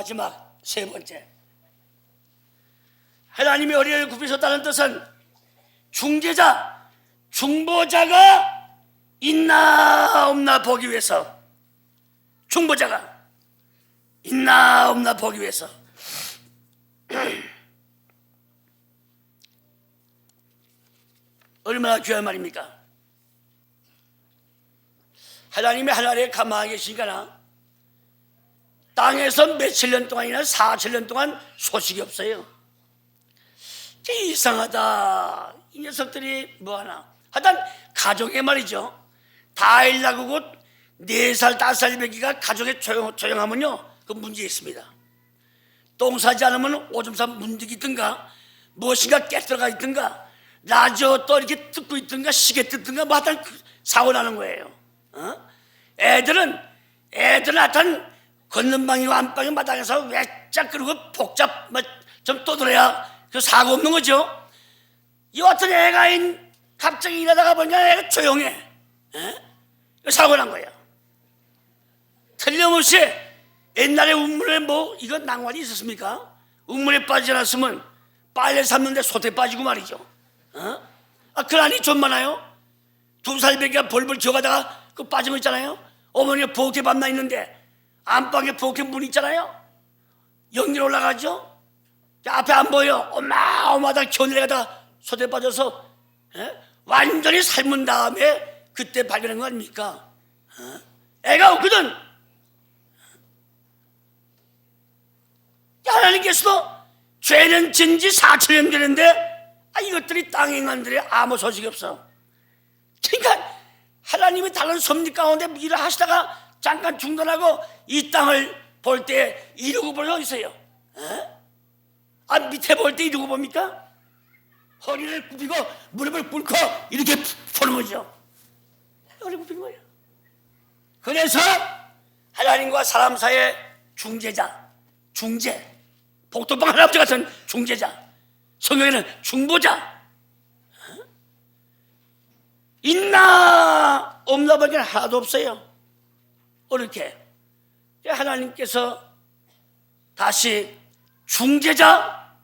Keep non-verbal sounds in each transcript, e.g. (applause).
마지막 세 번째. 하나님의 허리를 굽히셨다는 뜻은 중재자, 중보자가 있나 없나 보기 위해서 중보자가 있나 없나 보기 위해서 (clears throat) 얼마나 귀한 말입니까? 하나님의 하나님에 가만히 계시니까 땅에서 며칠 년 동안이나 사칠 년 동안 소식이 없어요. 이상하다. 이 녀석들이 뭐하나. 하여튼 가족의 말이죠. 다 일 나고 네살 다섯 살 배기가 가족의 조용, 조용하면요. 그 문제 있습니다. 똥 싸지 않으면 오줌 싸 문득 있든가 무엇인가 깨들어가 있든가 라디오 또 이렇게 듣고 있든가 시계 듣든가 뭐 하여튼 그 사고 나는 거예요. 어? 애들은 애들은 하여튼 걷는 방이고 안방이 마당에서 외짝 그리고 복잡 뭐좀 떠들어야 그 사고 없는 거죠. 이 같은 애가 인 갑자기 일하다가 보니까 애가 조용해. 에? 사고 난 거야. 틀림없이 옛날에 우물에 뭐 이거 낭만이 있었습니까? 우물에 빠지지 않았으면 빨래 삶는데 소태 빠지고 말이죠. 어? 아, 그러니 좀 많아요. 두 살배기가 벌벌 기어가다가 그거 있잖아요. 어머니가 부엌에 밤나 있는데 안방에 부엌에 문 있잖아요. 연기로 올라가죠. 앞에 안 보여. 어마어마하다 겨내려가다가 소태 빠져서 예? 완전히 삶은 다음에 그때 발견한 거 아닙니까? 어? 애가 없거든. 하나님께서도 죄는 진지 4천년 되는데 아, 이것들이 땅에 인간들이 아무 소식이 없어. 그러니까 하나님이 다른 섭리 가운데 일을 하시다가 잠깐 중단하고 이 땅을 볼 때 이러고 볼수 있어요. 어? 아 밑에 볼 때 이러고 봅니까? 허리를 굽히고 무릎을 꿇고 이렇게 보는 거죠. 허리 굽힌 거예요. 그래서 하나님과 사람 사이의 중재자, 중재, 복도방 할아버지 같은 중재자, 성경에는 중보자, 어? 있나 없나 보기엔 하나도 없어요. 어떻게 하나님께서 다시 중재자,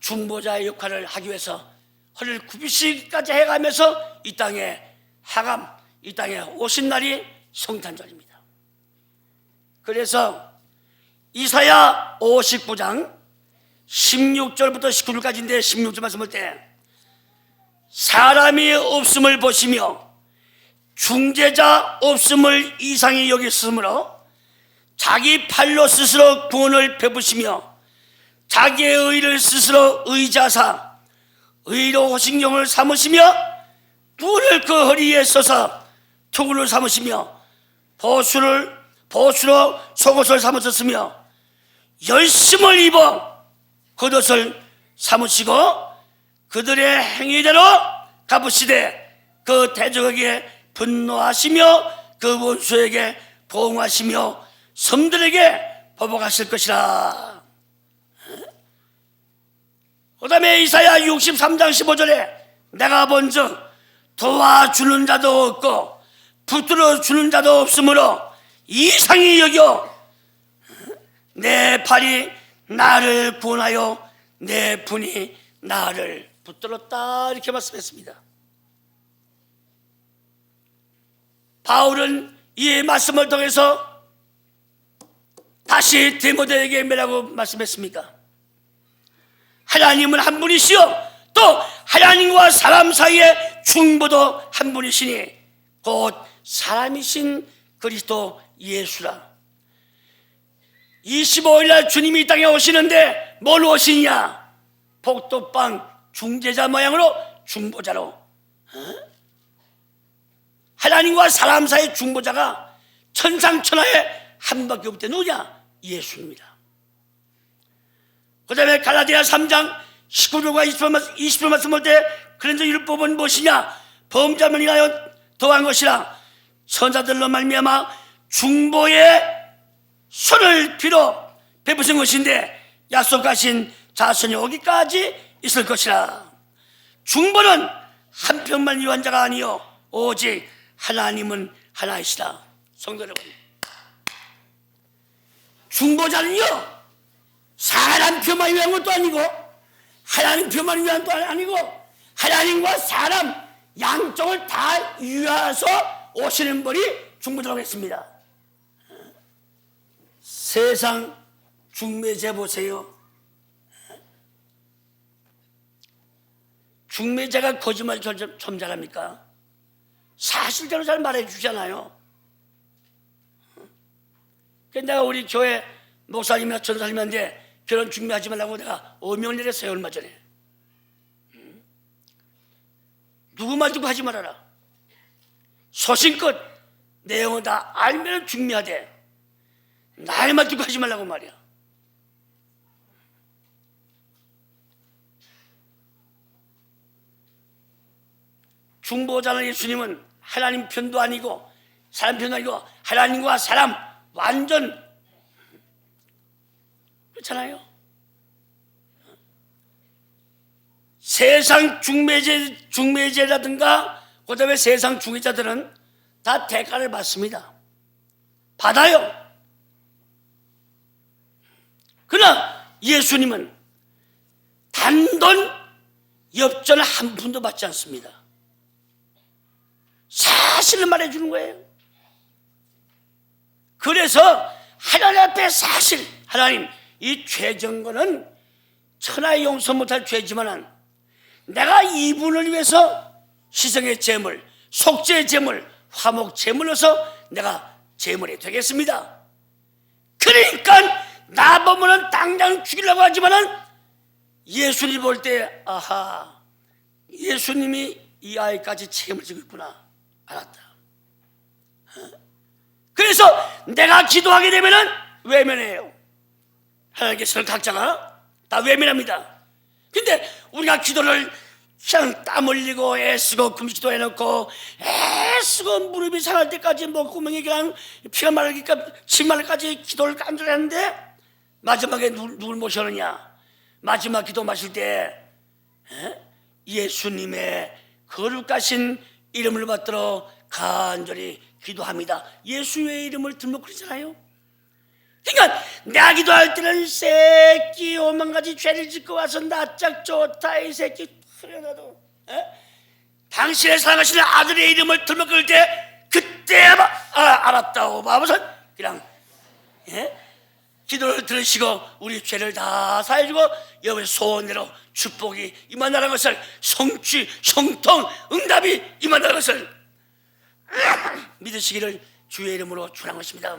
중보자의 역할을 하기 위해서 허리를 굽히시기까지 해가면서 이 땅에 하감, 이 땅에 오신 날이 성탄절입니다. 그래서 이사야 59장 16절부터 19절까지인데 16절 말씀할 때 사람이 없음을 보시며 중재자 없음을 이상히 여겼으므로 자기 팔로 스스로 구원을 베푸시며 자기의 의를 스스로 의자사 의로 호신경을 삼으시며 뿔을 그 허리에 써서 투구를 삼으시며 보수를 보수로 속옷을 삼으셨으며 열심을 입어 겉옷을 삼으시고 그들의 행위대로 갚으시되 그 대적에게 분노하시며 그 원수에게 보응하시며 섬들에게 보복하실 것이라. 그 다음에 이사야 63장 15절에 내가 본즉 도와주는 자도 없고 붙들어 주는 자도 없으므로 이상히 여겨 내 팔이 나를 구원하여 내 분이 나를 붙들었다. 이렇게 말씀했습니다. 바울은 이 말씀을 통해서 다시 디모데에게 뭐라고 말씀했습니까? 하나님은 한 분이시요 또 하나님과 사람 사이의 중보도 한 분이시니 곧 사람이신 그리스도 예수라 25일 날 주님이 이 땅에 오시는데 뭘 오시냐 복도방 중재자 모양으로 중보자로 어? 하나님과 사람 사이의 중보자가 천상천하에 한 밖에 없대 누구냐? 예수입니다. 그 다음에 갈라디아 3장 19절과 20절, 20절 말씀할 때 그런저 율법은 무엇이냐? 범자만 인하여 더한 것이라 선자들로 말미암아 중보의 손을 빌어 베푸신 것인데 약속하신 자손이 오기까지 있을 것이라. 중보는 한 편만 위한 자가 아니요 오직 하나님은 하나이시다 성도 여러분 중보자는요 사람 표만 위한 것도 아니고 하나님 표만 위한 것도 아니고 하나님과 사람 양쪽을 다 위하서 오시는 분이 중보자라고 했습니다. 세상 중매제 보세요. 중매자가 거짓말 좀, 좀 잘합니까? 사실대로 잘 말해 주잖아요. 그래서 내가 우리 교회 목사님이나 전사님한테 결혼 중매하지 말라고 내가 어명을 내렸어요 얼마 전에. 음. 누구 말 듣고 하지 말아라. 소신껏 내용을 다 알면 중매하되 나의 말 듣고 하지 말라고 말이야. 중보자는 예수님은 하나님 편도 아니고 사람 편도 아니고 하나님과 사람 완전 그렇잖아요. 세상 중매제 중매제라든가 그다음에 세상 중매자들은 다 대가를 받습니다. 받아요. 그러나 예수님은 단돈 엽전 한 푼도 받지 않습니다. 사실을 말해주는 거예요. 그래서 하나님 앞에 사실 하나님 이 죄정거는 천하의 용서 못할 죄지만은 내가 이분을 위해서 시성의 제물, 속죄의 제물, 화목 제물로서 내가 제물이 되겠습니다. 그러니까 나 보면은 당장 죽이려고 하지만은 예수님 볼 때 아하 예수님이 이 아이까지 책임을 지고 있구나 알았다. 어? 그래서 내가 기도하게 되면은 외면해요. 하나님께서는 각자가 다 외면합니다. 근데 우리가 기도를 그냥 땀 흘리고 애쓰고 금식도 해놓고 애쓰고 무릎이 상할 때까지 뭐 구멍이 그냥 피가 마르니까 침 마르까지 기도를 간절히 하는데 마지막에 누, 누굴 모셔느냐 마지막 기도 마실 때 에? 예수님의 거룩하신 이름을 받들어 간절히 기도합니다. 예수의 이름을 들먹 그러잖아요? 그러니까 내가 기도할 때는 새끼 오만 가지 죄를 짓고 와서 낯짝 좋다 이 새끼 그래나도 당신의 사랑하시는 아들의 이름을 들먹을 때 그때 아, 알았다고 하면서 그냥 예? 기도를 들으시고 우리 죄를 다 사해주고 여러분의 소원대로 축복이 임한다는 것을 성취 성통 응답이 임한다는 것을 (laughs) 믿으시기를 주의 이름으로 주는 것입니다.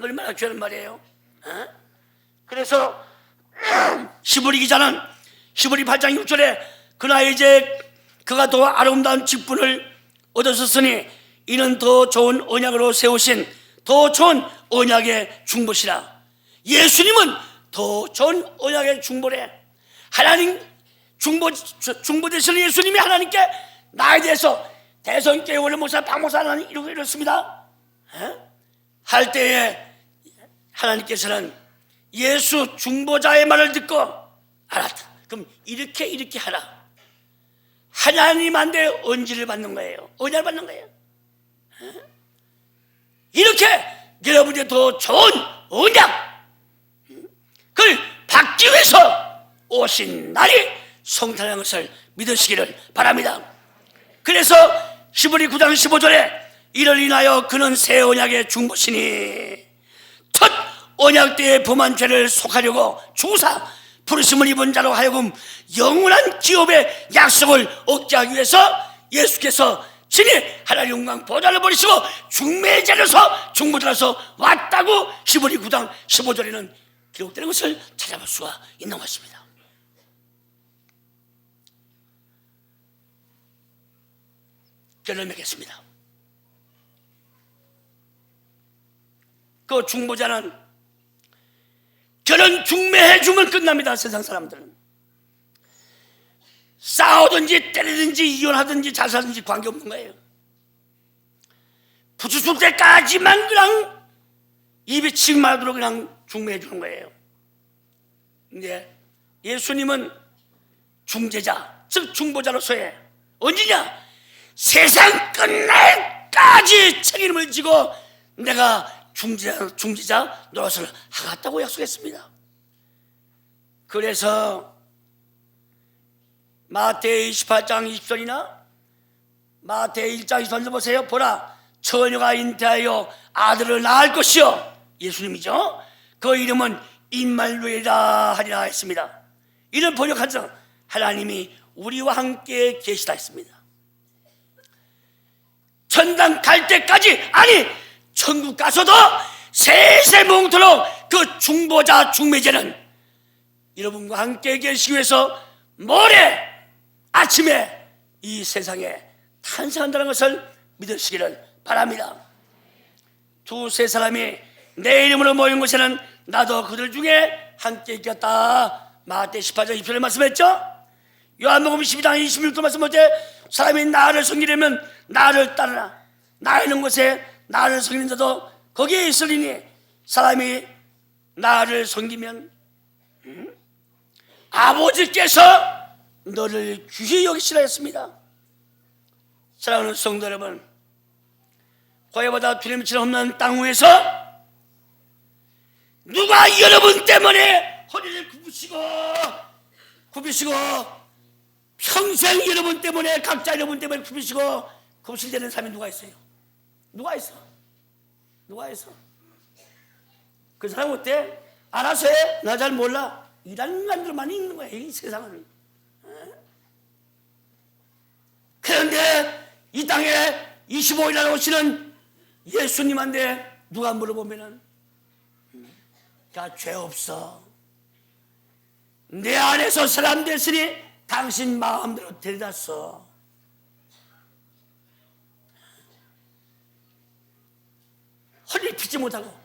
얼마나 죄는 말이에요. 어? 그래서 (clears throat) 시부리 기자는 시부리 8장 6절에 그나 이제 그가 더 아름다운 직분을 얻었으니 이는 더 좋은 언약으로 세우신 더 좋은 언약의 중보시라. 예수님은 더 좋은 언약의 중보래. 하나님 중보 중보 되시는 예수님이 하나님께 나에 대해서 대성교회 원래 목사 박목사는 이러고 이렇습니다. 에? 할 때에 하나님께서는 예수 중보자의 말을 듣고 알았다. 그럼 이렇게 이렇게 하라. 하나님한테 언지를 받는 거예요. 언약을 받는 거예요. 이렇게 여러분이 더 좋은 언약 그걸 받기 위해서 오신 날이 성탄한 것을 믿으시기를 바랍니다. 그래서 시브리 9장 15절에 이를 인하여 그는 새 언약의 중보시니 첫 언약 때의 범한 죄를 속하려고 주사 부르심을 입은 자로 하여금 영원한 기업의 약속을 얻게 하기 위해서 예수께서 친히 하나님 영광 보좌를 버리시고 중매자로서 중보자로서 왔다고 시브리 9장 15절에는 기록되는 것을 찾아볼 수가 있는 것입니다. 결론 맺겠습니다. 그 중보자는 결혼 중매해 주면 끝납니다. 세상 사람들은 싸우든지 때리든지 이혼하든지 잘 살든지 관계없는 거예요. 부추술 때까지만 그냥 입에 침 말도록 그냥 중매해 주는 거예요. 근데 예수님은 중재자, 즉 중보자로서의 언제냐? 세상 끝날까지 책임을 지고 내가 중지자, 중지자 노릇을 하겠다고 약속했습니다. 그래서 마태 28장 20절이나 마태 1장 20절 보세요. 보라, 처녀가 잉태하여 아들을 낳을 것이요. 예수님이죠. 그 이름은 임말루이라 하리라 했습니다. 이를 번역하자 하나님이 우리와 함께 계시다 했습니다. 천당 갈 때까지 아니 천국 가서도 세세 몽토록 그 중보자 중매제는 여러분과 함께 계시기 위해서 모레 아침에 이 세상에 탄생한다는 것을 믿으시기를 바랍니다. 두 세 사람이 내 이름으로 모인 곳에는 나도 그들 중에 함께 있겠다. 마태 18장 2절에 말씀했죠? 요한복음 12장 26절 말씀 어때? 사람이 나를 섬기려면 나를 따르라. 나 있는 곳에 나를 섬기는 자도 거기에 있으리니 사람이 나를 섬기면 음? 아버지께서 너를 귀히 여기시라 했습니다. 사랑하는 성도 여러분, 고해보다 주님처럼 없는 땅 위에서 누가 여러분 때문에 허리를 굽으시고 굽으시고 평생 여러분 때문에 각자 여러분 때문에 굽으시고 굽실되는 사람이 누가 있어요? 누가 있어? 누가 있어? 그 사람 어때? 알아서 해? 나 잘 몰라. 이런 인간들만 있는 거야, 이 세상은. 그런데 이 땅에 25일날 오시는 예수님한테 누가 물어보면은 나죄 없어. 내 안에서 사람 됐으니 당신 마음대로 데려다 써. 허리를 피지 못하고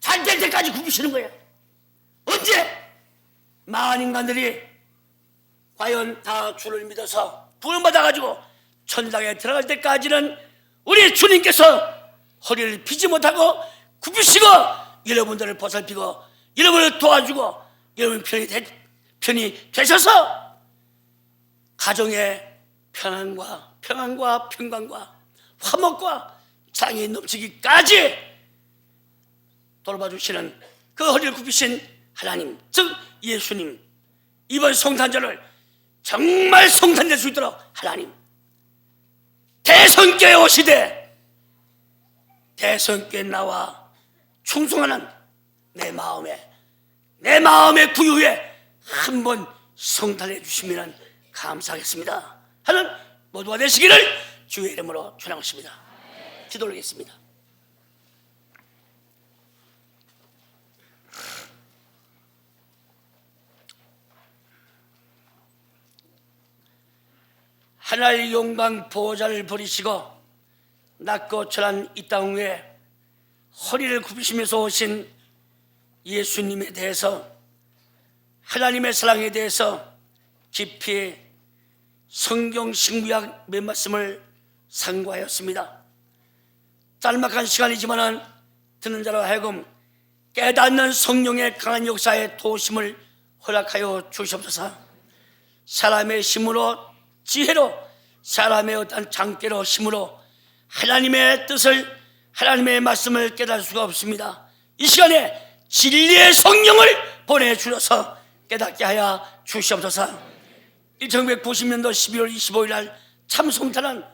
잘 될 때까지 굽으시는 거야. 언제? 마한 인간들이 과연 다 주를 믿어서 부름 받아가지고 천당에 들어갈 때까지는 우리 주님께서 허리를 피지 못하고 굽으시고 여러분들을 보살피고 여러분을 도와주고 여러분 편이, 되, 편이 되셔서 가정의 평안과 평안과 평강과 화목과 사랑이 넘치기까지 돌봐 주시는 그 허리를 굽히신 하나님 즉 예수님 이번 성탄절을 정말 성탄될 수 있도록 하나님 대성교회 오시되 대성교회 나와 충성하는 내 마음에 내 마음의 구유에 한번 성탄해 주시면 감사하겠습니다. 하는 모두가 되시기를 주의 이름으로 축원하겠습니다. 기도 올리겠습니다 하나의 영광 보호자를 버리시고 낮고 천한 이땅 위에 허리를 굽히시면서 오신 예수님에 대해서 하나님의 사랑에 대해서 깊이 성경 신구약 몇 말씀을 상고하였습니다. 짤막한 시간이지만은 듣는 자로 하여금 깨닫는 성령의 강한 역사의 도심을 허락하여 주시옵소서. 사람의 힘으로 지혜로 사람의 어떤 장깨로 힘으로 하나님의 뜻을 하나님의 말씀을 깨달을 수가 없습니다. 이 시간에 진리의 성령을 보내주셔서 깨닫게 하여 주시옵소서. 1990년도 12월 25일 날 참송탄은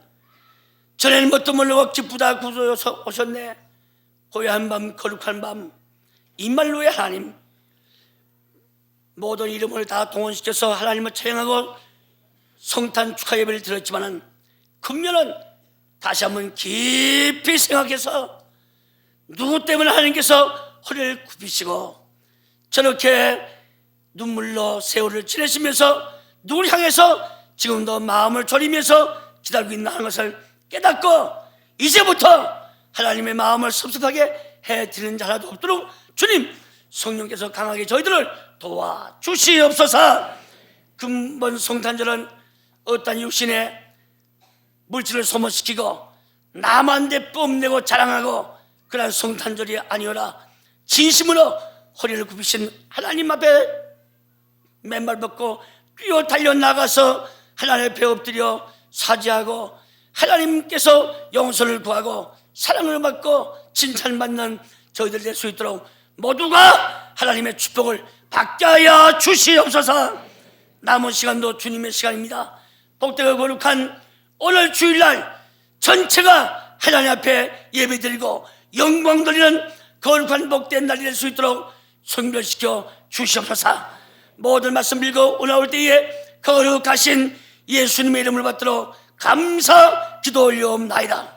전에는 뭣도 모르고 기쁘다 구조여서 오셨네. 고요한 밤, 거룩한 밤, 이말로의 하나님, 모든 이름을 다 동원시켜서 하나님을 찬양하고 성탄 축하 예배를 드렸지만은 금년은 다시 한번 깊이 생각해서 누구 때문에 하나님께서 허리를 굽히시고 저렇게 눈물로 세월을 지내시면서 누구를 향해서 지금도 마음을 졸이면서 기다리고 있나 하는 것을 깨닫고 이제부터 하나님의 마음을 섭섭하게 해드리는 자 하나도 없도록 주님 성령께서 강하게 저희들을 도와주시옵소서. 근본 성탄절은 어떤 육신의 물질을 소모시키고 남한테 뽐내고 자랑하고 그런 성탄절이 아니오라 진심으로 허리를 굽히신 하나님 앞에 맨발 벗고 뛰어 달려 나가서 하나님의 배 엎드려 사죄하고 하나님께서 용서를 구하고 사랑을 받고 칭찬받는 저희들 될 수 있도록 모두가 하나님의 축복을 받게 하여 주시옵소서. 남은 시간도 주님의 시간입니다 복되고 거룩한 오늘 주일날 전체가 하나님 앞에 예배드리고 영광 돌리는 거룩한 복된 날이 될 수 있도록 성별시켜 주시옵소서. 모든 말씀 빌고 올라올 때에 거룩하신 예수님의 이름을 받도록 감사 기도 올려옵나이다